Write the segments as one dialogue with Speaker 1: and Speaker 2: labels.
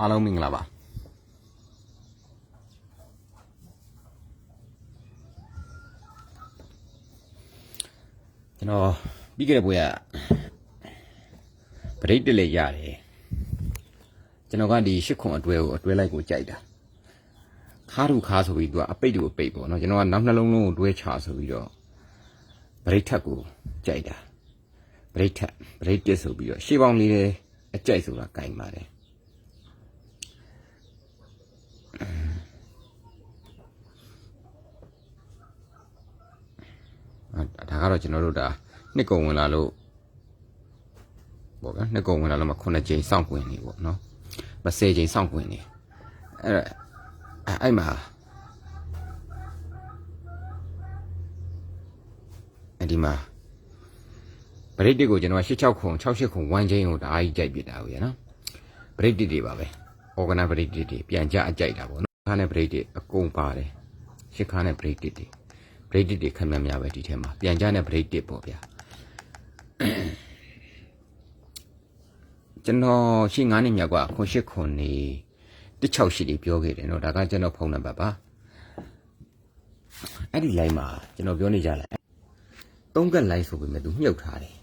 Speaker 1: အားလုံးမင်္ဂလာပါကျွန်တော်ပြီးခဲ့တဲ့ပွဲကပရိတ်တက်လေရတယ်ကျွန်တော်ကဒီရှစ်ခွန်အတွဲကိုအတွဲလိုက်ကိုကြိုက်တာခါးထူခါးဆိုပြီးသူကအပိတ်တူအပိတ်ပေါ့နော်ကျွန်တော်ကနောက်နှလုံးလုံးကိုတွဲချဆိုပြီးတော့ပရိတ်ထက်ကိုကြိုက်တာပရိတ်ထက်ပရိတ်တက်ဆိုပြီးတော့ရှေးပေါင်းလေးလေးအကြိုက်ဆိုတာကြိုင်ပါတယ် အာ ဒါကတော့ကျွန်တော်တို့ဒါနှစ်ကုံဝင်လာလို့ပေါ့ဗျာနှစ်ကုံဝင်လာလို့မှ9ကြိမ်စောင့်ကွင်နေပေါ့နော်မ10ကြိမ်စောင့်ကွင်နေအဲ့ဒါအဲ့အဲ့မှာအဲ့ဒီမှာပရိတ်တစ်ကိုကျွန်တော်86ခု68ခု1ကြိမ်ကိုဒါအားကြီးကြိုက်ပြစ်တာကိုရနော်ပရိတ်တစ်တွေပါပဲ organa ပရိတ်တစ်တွေပြန်ကြအကြိုက်တာပေါ့နော်ခါနဲ့ပရိတ်တစ်အကုန်ပါတယ်ရှစ်ခါနဲ့ပရိတ်တစ်တွေ break တစ်တွေခက်မှတ်များပဲဒီထဲမှာပြန်ကြတဲ့ break တစ်ပေါ့ဗျာကျွန်တော်ရှင်း9နှစ်မြောက်ကခွန်ရှစ်ခွန်နေ16ရှိတွေပြောခဲ့တယ်เนาะဒါကကျွန်တော်ဖုန်းနံပါတ်ပါအဲ့ဒီ line မှာကျွန်တော်ပြောနေကြလိုက်သုံးကက် line ဆိုပေမဲ့သူမြုပ်ထားတယ်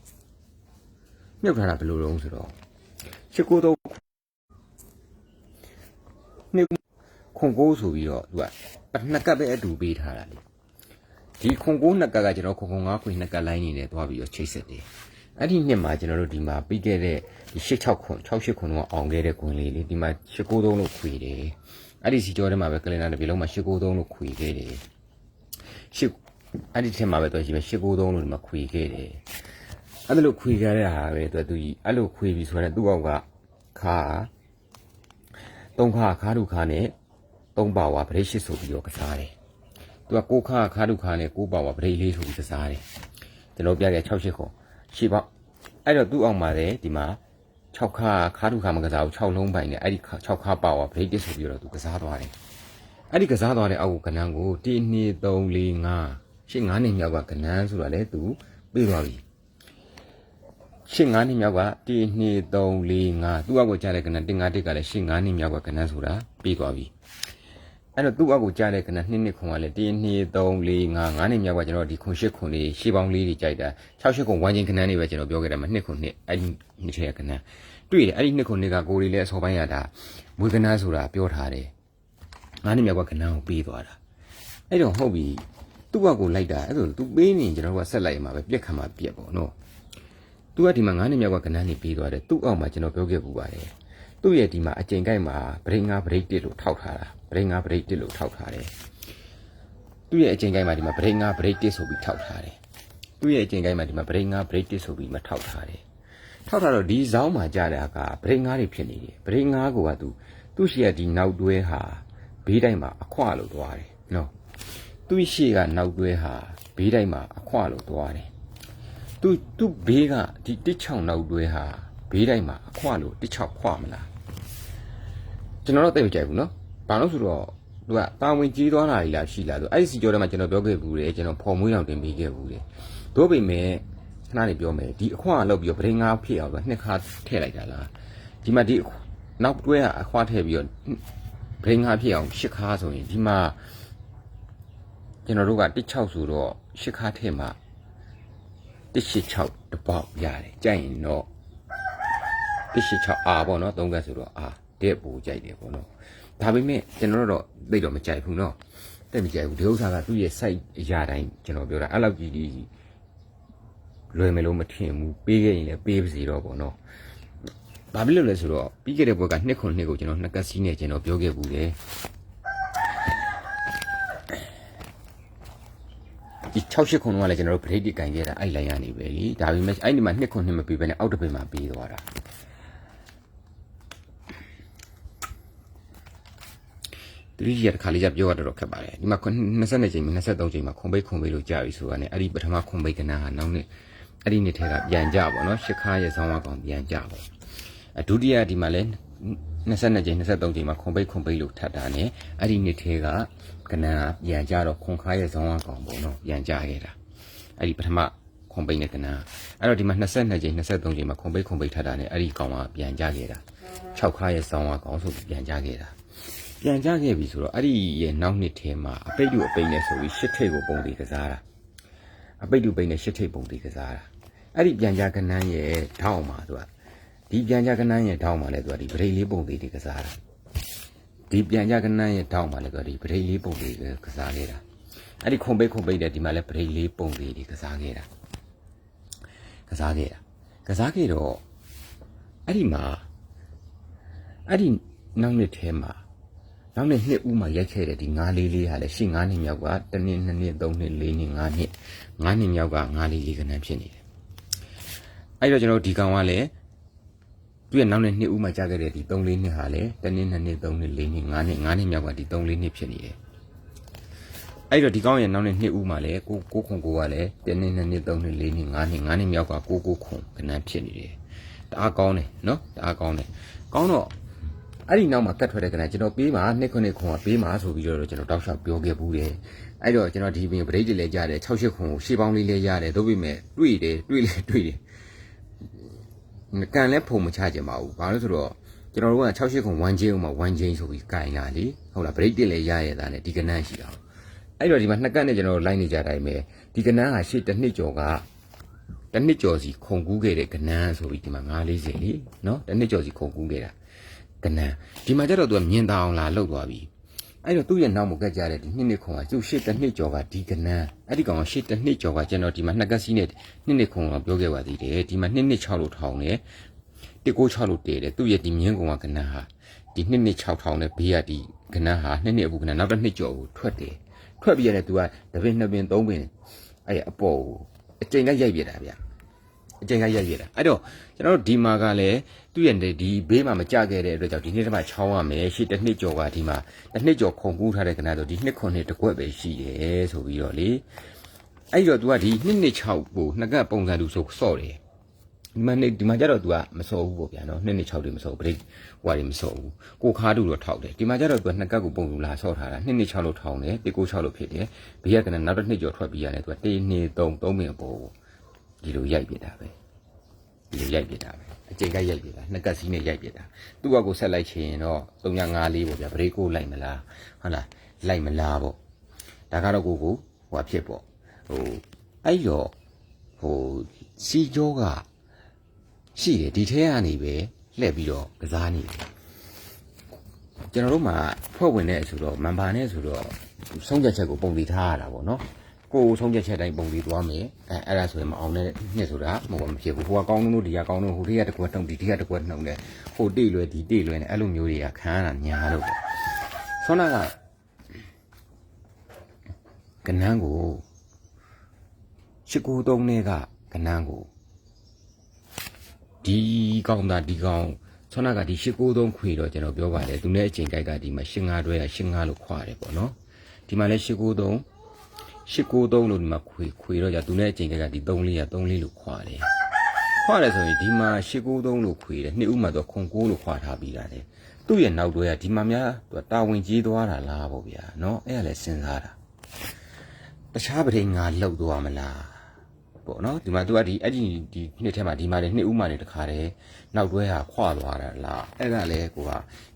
Speaker 1: မြုပ်ထားတာဘယ်လိုလုပ်ဆိုတော့ရှစ်ကိုတော့နှစ်ခွန်ကိုဆိုပြီးတော့သူကနှစ်ကပ်ပဲအတူပေးထားတာလေ ဒီခွန်ကိုနှစ်ကတ်ကကျွန်တော်ခွန်ခွန်ငါးခွေနှစ်ကတ်လိုင်းနေနဲ့သွားပြီးတော့ချိတ်ဆက်တယ်အဲ့ဒီနှစ်မှာကျွန်တော်တို့ဒီမှာပြီးခဲ့တဲ့ဒီ86ခွန်68ခွန်တော့အောင်ခဲ့တဲ့ခွန်လေးလေဒီမှာ89သုံးလို့ခွေတယ်အဲ့ဒီစီကျော်ထဲမှာပဲကလင်နာတစ်ပြေလုံးမှာ89သုံးလို့ခွေခဲ့တယ်ရှစ်အဲ့ဒီထက်မှာပဲတော့ရှိပဲ89သုံးလို့ဒီမှာခွေခဲ့တယ်အဲ့ဒါလို့ခွေခဲ့တဲ့ဟာပဲသူကသူကြီးအဲ့လိုခွေပြီးဆိုတော့သူ့အောက်ကခါသုံးခါခါဒုခါနဲ့သုံးပါဝါဗရိတ်ရှိဆိုပြီးတော့ကစားတယ် သူကကိုခါခါဒုခါနဲ့ကိုပါဝါပရိတ်လေးဆိုပြီးကစားတယ်ကျွန်တော်ပြခဲ့6ရှစ်ခုရှေ့ပေါက်အဲ့တော့သူ့အောင်ပါတယ်ဒီမှာ6ခါခါဒုခါမကစားဘူး6လုံးပိုင်နဲ့အဲ့ဒီ6ခါပါဝါပရိတ်တစ်ဆိုပြီးတော့သူကစားသွားတယ်အဲ့ဒီကစားသွားတဲ့အောက်ကကနန်းကို1 2 3 4 5ရှေ့9နှစ်မြောက်ကကနန်းဆိုတာလေသူပြီးသွားပြီရှေ့9နှစ်မြောက်က1 2 3 4 5သူ့အောက်ကိုကြားတဲ့ကနန်း1 5 1ကလည်းရှေ့9နှစ်မြောက်ကကနန်းဆိုတာပြီးသွားပြီ အဲ့တော့သူ့အောက်ကိုကြားတဲ့ကနနှစ်နှစ်ခွန်ကလည်း1 2 3 4 5 9နှစ်မြောက်ကကျွန်တော်ဒီခွန်၈ခွန်လေးရှေးပေါင်းလေးတွေကြိုက်တာ6 8ခွန်ဝမ်းချင်းကနန်းတွေပဲကျွန်တော်ပြောခဲ့တယ်မှာနှစ်ခွန်နှစ်အဲ့ဒီနှစ်ထဲကကနန်းတွေ့တယ်အဲ့ဒီနှစ်ခွန်နှစ်ကကိုယ်လေးလည်းအစောပိုင်းရတာမွေးကနန်းဆိုတာပြောထားတယ်9နှစ်မြောက်ကကနန်းကိုပေးသွားတာအဲ့တော့ဟုတ်ပြီသူ့အောက်ကိုလိုက်တာအဲ့ဒါသူပေးနေရင်ကျွန်တော်ကဆက်လိုက်မှာပဲပြက်ခံမှာပြက်ပေါ့နော်သူကဒီမှာ9နှစ်မြောက်ကကနန်းနေပေးသွားတယ်သူ့အောက်မှာကျွန်တော်ပြောခဲ့ပူပါတယ် သူ့ရဲ့ဒီမှာအကျင်ကိုက်မှာဗရိတ်ငါဗရိတ်တစ်လို့ထောက်ထားတာဗရိတ်ငါဗရိတ်တစ်လို့ထောက်ထားတယ်သူ့ရဲ့အကျင်ကိုက်မှာဒီမှာဗရိတ်ငါဗရိတ်တစ်ဆိုပြီးထောက်ထားတယ်သူ့ရဲ့အကျင်ကိုက်မှာဒီမှာဗရိတ်ငါဗရိတ်တစ်ဆိုပြီးမထောက်ထားတယ်ထောက်ထားတော့ဒီဇောင်းမှာကြားတာကဗရိတ်ငါတွေဖြစ်နေတယ်ဗရိတ်ငါကသူသူ့ရှိရဒီနောက်တွဲဟာဘေးတိုင်းမှာအခွလို့သွားတယ်နော်သူ့ရှိကနောက်တွဲဟာဘေးတိုင်းမှာအခွလို့သွားတယ်သူသူ့ဘေးကဒီတစ်ချောင်းနောက်တွဲဟာဘေးတိုင်းမှာအခွလို့တစ်ချောင်းခွမလား ကျွန်တော်တော့တိတ်မကြိုက်ဘူးနော်ဘာလို့ဆိုတော့သူကတာဝန်ကြီးသွားတာကြီးလားရှိလားဆိုအဲ့ဒီစီကြောထဲမှာကျွန်တော်ပြောခဲ့ဘူးလေကျွန်တော်ဖော်မွေးအောင်တင်ပေးခဲ့ဘူးလေတို့ပေမဲ့ခဏနေပြောမယ်ဒီအခွင့်အလောက်ပြီးတော့ပရင်ငါဖြစ်အောင်ဆိုနှစ်ခါထည့်လိုက်တာလားဒီမှာဒီနောက်တွဲအခွင့်ထည့်ပြီးတော့ပရင်ငါဖြစ်အောင်ရှစ်ခါဆိုရင်ဒီမှာကျွန်တော်တို့က16ဆိုတော့ရှစ်ခါထည့်မှာ186တပေါက်ရတယ်ကြိုက်ရင်တော့186 R ပေါ့နော်သုံးကတ်ဆိုတော့ R တဲ့ပူကြိုက်တယ်ပေါ့နော်ဒါပေမဲ့ကျွန်တော်တို့တော့သိတော့မကြိုက်ဘူးနော်တိတ်မကြိုက်ဘူးဒီဥစ္စာကသူ့ရဲ့ site အရာတိုင်းကျွန်တော်ပြောတာအဲ့လောက်ကြီးကြီးလွယ်မယ်လို့မထင်ဘူးပေးခဲ့ရင်လည်းပေးပါစီတော့ပေါ့နော်ဘာဖြစ်လို့လဲဆိုတော့ပြီးခဲ့တဲ့ဘက်ကနှစ်ခုနှစ်ကိုကျွန်တော်နှစ်ကတ်စီးနဲ့ကျွန်တော်ပြောခဲ့ဘူးတယ်ဒီ68ခုလုံးကလည်းကျွန်တော်တို့ break တိကင်ခဲ့တာအဲ့ line ရနေပဲလीဒါပေမဲ့အဲ့ဒီမှာနှစ်ခုနှစ်မပြီးဘဲနဲ့အောက်တစ်ပိတ်မှာပြီးသွားတာ သူကြီးကတခါလေးကျပြောရတော့ခက်ပါတယ်ဒီမှာ22ချိန်23ချိန်မှာခွန်ပိတ်ခွန်ပိတ်လို့ကြာပြီဆိုတာ ਨੇ အဲ့ဒီပထမခွန်ပိတ်ကနာဟာနောက်နေ့အဲ့ဒီနေ့ထဲကပြန်ကြပါတော့ရှစ်ခါရဲ့ဆောင်းဝါကောင်ပြန်ကြပါအဒုတိယဒီမှာလဲ22ချိန်23ချိန်မှာခွန်ပိတ်ခွန်ပိတ်လို့ထပ်တာ ਨੇ အဲ့ဒီနေ့ထဲကကနာပြန်ကြတော့ခွန်ခါရဲ့ဆောင်းဝါကောင်ပေါ့နော်ပြန်ကြခဲ့တာအဲ့ဒီပထမခွန်ပိတ်နဲ့ကနန်းအဲ့တော့ဒီမှာ22ချိန်23ချိန်မှာခွန်ပိတ်ခွန်ပိတ်ထပ်တာနဲ့အဲ့ဒီကောင်ကပြန်ကြခဲ့တာ6ခါရဲ့ဆောင်းကကောင်ဆိုပြီးပြန်ကြခဲ့တာ ပြန်ကြခဲ့ပြီဆိုတော့အဲ့ဒီရဲ့နောက်နှစ်ထဲမှာအပိတ်တူအပိတ်နဲ့ဆိုပြီးရှစ်ထိပ်ကိုပုံသေးကစားတာအပိတ်တူပိတ်နဲ့ရှစ်ထိပ်ပုံသေးကစားတာအဲ့ဒီပြန်ကြကနန်းရဲ့ထောက်မှာသူကဒီပြန်ကြကနန်းရဲ့ထောက်မှာလဲသူကဒီပရိတ်လေးပုံသေးတွေကစားတာဒီပြန်ကြကနန်းရဲ့တောင်းမှလည်းကဒီပရိတ်လေးပုံလေးကစားခဲ့တာအဲ့ဒီခုံပိတ်ခုံပိတ်တဲ့ဒီမှာလည်းပရိတ်လေးပုံလေးတွေကစားခဲ့တာကစားခဲ့တာကစားခဲ့တော့အဲ့ဒီမှာအဲ့ဒီနောက်နှစ်ထဲမှာ နောက်နှစ်နှစ်ဦးမှာရိုက်ခဲ့တဲ့ဒီငါးလေးလေးဟာလည်းရှင်းငါးနှစ်မြောက်ကတစ်နှစ်နှစ်နှစ်သုံးနှစ်လေးနှစ်ငါးနှစ်ငါးနှစ်မြောက်ကငါးလေးလေးကနန်းဖြစ်နေတယ်အဲ့တော့ကျွန်တော်ဒီကောင်ကလည်းသူရဲ့နောက်နဲ့နှစ်ဦးမှကြာခဲ့တဲ့ဒီ3လေးနှစ်ဟာလည်းတစ်နှစ်နှစ်နှစ်3နှစ်4နှစ်5နှစ်5နှစ်မြောက်ကဒီ3လေးနှစ်ဖြစ်နေတယ်။အဲ့တော့ဒီကောင်းရဲ့နောက်နဲ့နှစ်ဦးမှလည်းကိုကိုခွန်ကိုကလည်းတစ်နှစ်နှစ်နှစ်3နှစ်4နှစ်5နှစ်5နှစ်မြောက်ကကိုကိုခွန်ကနန်းဖြစ်နေတယ်။တအားကောင်းတယ်နော်တအားကောင်းတယ်။ကောင်းတော့ အဲ့ဒီနောက်မှာကတ်ထွက်တဲ့ကနန်းကျွန်တော်ပေးမှာနှစ်ခုနှစ်ခွန်ကပေးမှာဆိုပြီးတော့ကျွန်တော်တောက်လျှောက်ပြောခဲ့ဘူးတယ်။အဲ့တော့ကျွန်တော်ဒီပြင်ပရိတ်တွေလည်းကြားတယ်6 8ခွန်ကိုရှေးပေါင်းလေးလည်းရတယ်တို့ပေမဲ့တွေ့တယ်တွေ့လေတွေ့တယ်ကန်လဲဖုံမချကြပါဘူးဘာလို့ဆိုတော့ကျွန်တော်တို့က68ခု1 chain ဥမှာ1 chain ဆိုပြီးကင်လာလीဟုတ်လား break တက်လဲရရတာနဲ့ဒီကနန်းရှိတာအဲ့တော့ဒီမှာနှစ်ကတ်နဲ့ကျွန်တော်တို့လိုက်နေကြတိုင်းပဲဒီကနန်းဟာရှေ့တစ်နှစ်ကျော်ကတစ်နှစ်ကျော်စီခုံကူးခဲ့တဲ့ကနန်းဆိုပြီးဒီမှာ940လीနော်တစ်နှစ်ကျော်စီခုံကူးခဲ့တာ ကနန်းဒီမှာကျတော့သူကမြင်တာအောင်လာလောက်သွားပြီအဲ့တော့သူ့ရဲ့နောက်မှာကတ်ကြတဲ့ဒီနှစ်နှစ်ခုံကသူ့ရှေ့တစ်နှစ်ကျော်ကဒီကနန်းအဲ့ဒီကောင်ကရှေ့တစ်နှစ်ကျော်ကကျွန်တော်ဒီမှာနှစ်ကတ်စီးနဲ့နှစ်နှစ်ခုံကပြောခဲ့ပါသေးတယ်ဒီမှာနှစ်နှစ်6လို့ထောင်းတယ်196လို့တည်တယ်သူ့ရဲ့ဒီမြင်းကုံကကနန်းဟာဒီနှစ်နှစ်6000နဲ့ဘေးကဒီကနန်းဟာနှစ်နှစ်အပူကနန်းနောက်တစ်နှစ်ကျော်ကိုထွက်တယ်ထွက်ပြီးရတယ်သူကတပင်နှစ်ပင်သုံးပင်အဲ့အပေါ်ကိုအကျိန်ကရိုက်ပြတာဗျ အကျိန်ကရိုက်ပြတာအဲ့တော့ကျွန်တော်တို့ဒီမှာကလည်းသူ့ရဲ့ဒီဘေးမှာမကြခဲ့တဲ့အတွက်ကြောင့်ဒီနှစ်တည်းမှာချောင်းရမယ်ရှေ့တစ်နှစ်ကျော်ကဒီမှာတစ်နှစ်ကျော်ခုန်ကူးထားတဲ့ကနန်းဆိုဒီနှစ်ခုနှစ်တစ်ကွက်ပဲရှိတယ်ဆိုပြီးတော့လေအဲ့တော့ तू ကဒီနှစ်နှစ်6ကိုနှစ်ကပ်ပုံစံတူဆိုစော့တယ် ဒီမှာနေဒီမှာကျတော့ तू ကမစော်ဘူးပေါ့ဗျာနော်နှစ်နှစ်6တွေမစော်ဘူးဗရိတ်ဟိုဟာတွေမစော်ဘူးကိုခါတူတော့ထောက်တယ်ဒီမှာကျတော့ तू ကနှစ်ကပ်ကိုပုံလူလာဆော့ထားတာနှစ်နှစ်6လို့ထောင်းတယ်1 9 6လို့ဖြစ်တယ်ဘေးကကနနောက်တစ်နှစ်ကျော်ထွက်ပြီးရတယ် तू က1 2 3 3ပင်အပေါ်ကို ဒီလိုရိုက်ပြတာပဲဒီလိုရိုက်ပြတာပဲအကျိန်ကရိုက်ပြတာနှစ်ကပ်စီးနဲ့ရိုက်ပြတာသူ့ကကိုဆက်လိုက်ချင်တော့354ပေါ့ဗျာဗရိတ်ကိုလိုက်မလားဟုတ်လားလိုက်မလားပေါ့ဒါကတော့ကိုကိုဟိုဟာဖြစ်ပေါ့ဟိုအဲ့တော့ဟိုစီကြောကရှိတယ်ဒီထဲကနေပဲလှည့်ပြီးတော့ကစားနေတယ်ကျွန်တော်တို့မှာဖွဲ့ဝင်တဲ့ဆိုတော့မန်ပါနဲ့ဆိုတော့ဆုံးဖြတ်ချက်ကိုပုံပြီးထားရတာပေါ့နော် ကိုယ်ဆုံးဖြတ်ချက်တိုင်းပုံပြီးသွားမယ်အဲအဲ့ဒါဆိုရင်မအောင်တဲ့နှစ်ဆိုတာမဟုတ်မဖြစ်ဘူးဟိုကကောင်းလို့ဒီကကောင်းလို့ဟိုတိကတကွက်တုံဒီတိကတကွက်နှုံတယ်ဟိုတိလွယ်ဒီတိလွယ်နဲ့အဲ့လိုမျိုးတွေကခံရတာညာလို့ပေါ့ဆွမ်းနာကကနန်းကိုရှစ်ကူသုံးနဲ့ကကနန်းကိုဒီကောင်တာဒီကောင်ဆွမ်းနာကဒီ၈93ခွေတော့ကျွန်တော်ပြောပါတယ်သူနဲ့အချိန်ကြိုက်ကဒီမှာ85တွဲက85လို့ခွာတယ်ပေါ့နော်ဒီမှာလဲ893 893လို့ဒီမှာခွေခွေတော့じゃသူနဲ့အချိန်ကြိုက်ကဒီ34က34လို့ခွာတယ်ခွာတယ်ဆိုရင်ဒီမှာ893လို့ခွေတယ်နှစ်ဦးမှာတော့ခွန်9လို့ခွာထားပြီးတာလေသူ့ရဲ့နောက်တွဲကဒီမှာများသူကတာဝန်ကြီးသွားတာလားပေါ့ဗျာနော်အဲ့ဒါလဲစဉ်းစားတာတခြားပရိငါလှုပ်သွားမလား ပေါ့နော်ဒီမှာ तू ကဒီအဲ့ဒီဒီနှစ်ထဲမှာဒီမှာနေနှစ်ဦးမှနေတခါတည်းနောက်တွဲဟာခွာသွားတာလားအဲ့ဒါလဲကိုက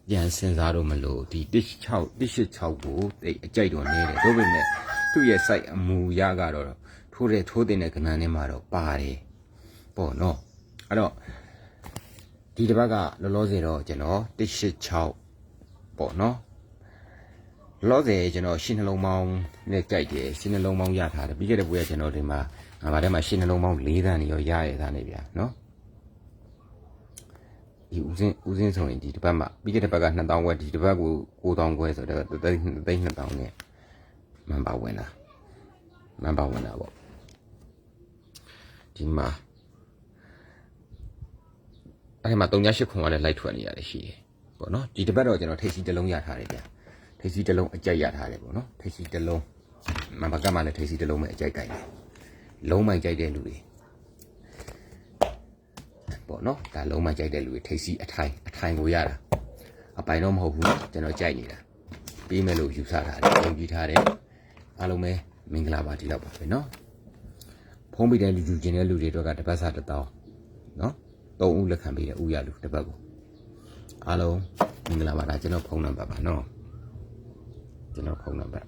Speaker 1: ပြန်စဉ်းစားတော့မလို့ဒီ16 186ကိုတိတ်အကြိုက်တော့နေတယ်တို့ပေမဲ့ သူ့ရဲ့ site အမူအရကတော့ထိုးတဲ့ထိုးတဲ့ကဏ္ဍထဲမှာတော့ပါတယ်ပေါ့နော်အဲ့တော့ဒီတစ်ပတ်ကလောလောဆယ်တော့ကျွန်တော်186ပေါ့နော်လောဆယ်ကျွန်တော်ရှင်းနှလုံးပေါင်းနဲ့ကြိုက်တယ်ရှင်းနှလုံးပေါင်းရထားတယ်ပြီးခဲ့တဲ့ပွဲကကျွန်တော်ဒီမှာငါဗာထဲမှာရှင်းနှလုံးပေါင်း၄တန်းနေရောရရတာနေဗျာနော်ဒီဦးစင်းဦးစင်းဆိုရင်ဒီတစ်ပတ်မှာပြီးခဲ့တဲ့ဘက်က2000ခွဲဒီတစ်ပတ်ကို9000ခွဲဆိုတော့တိတ်တိတ်2000နဲ့ မန်ပါဝင်တာမန်ပါဝင်တာပေါ့ဒီမှာအဲ့ဒီမှာ38ခွန်ကလည်းလိုက်ထွက်နေရတယ်ရှိတယ်ပေါ့နော်ဒီတစ်ပတ်တော့ကျွန်တော်ထိတ်စီတစ်လုံးရထားတယ်ဗျာထိပ်စီတစ်လုံးအကြိုက်ရထားတယ်ပေါ့နော်ထိပ်စီတစ်လုံးမဘကမှလည်းထိပ်စီတစ်လုံးပဲအကြိုက်ကြိုက်တယ်လုံးမိုက်ကြိုက်တဲ့လူတွေပေါ့နော်ဒါလုံးမိုက်ကြိုက်တဲ့လူတွေထိပ်စီအထိုင်အထိုင်ကိုရတာအပိုင်တော့မဟုတ်ဘူးကျွန်တော်ကြိုက်နေတာပြီးမယ်လို့ယူဆထားတယ်ယုံကြည်ထားတယ် အားလုံးပဲမင်္ဂလာပါဒီလောက်ပါပဲနော်ဖုံးပေးတဲ့လူလူချင်းတဲ့လူတွေတော့ကတစ်ပတ်စားတစ်တောင်းနော်သုံးဦးလက်ခံပေးတဲ့ဥရလူတစ်ပတ်ကိုအားလုံးမင်္ဂလာပါဒါကျွန်တော်ဖုန်းနံပါတ်ပါနော်ကျွန်တော်ဖုန်းနံပါတ်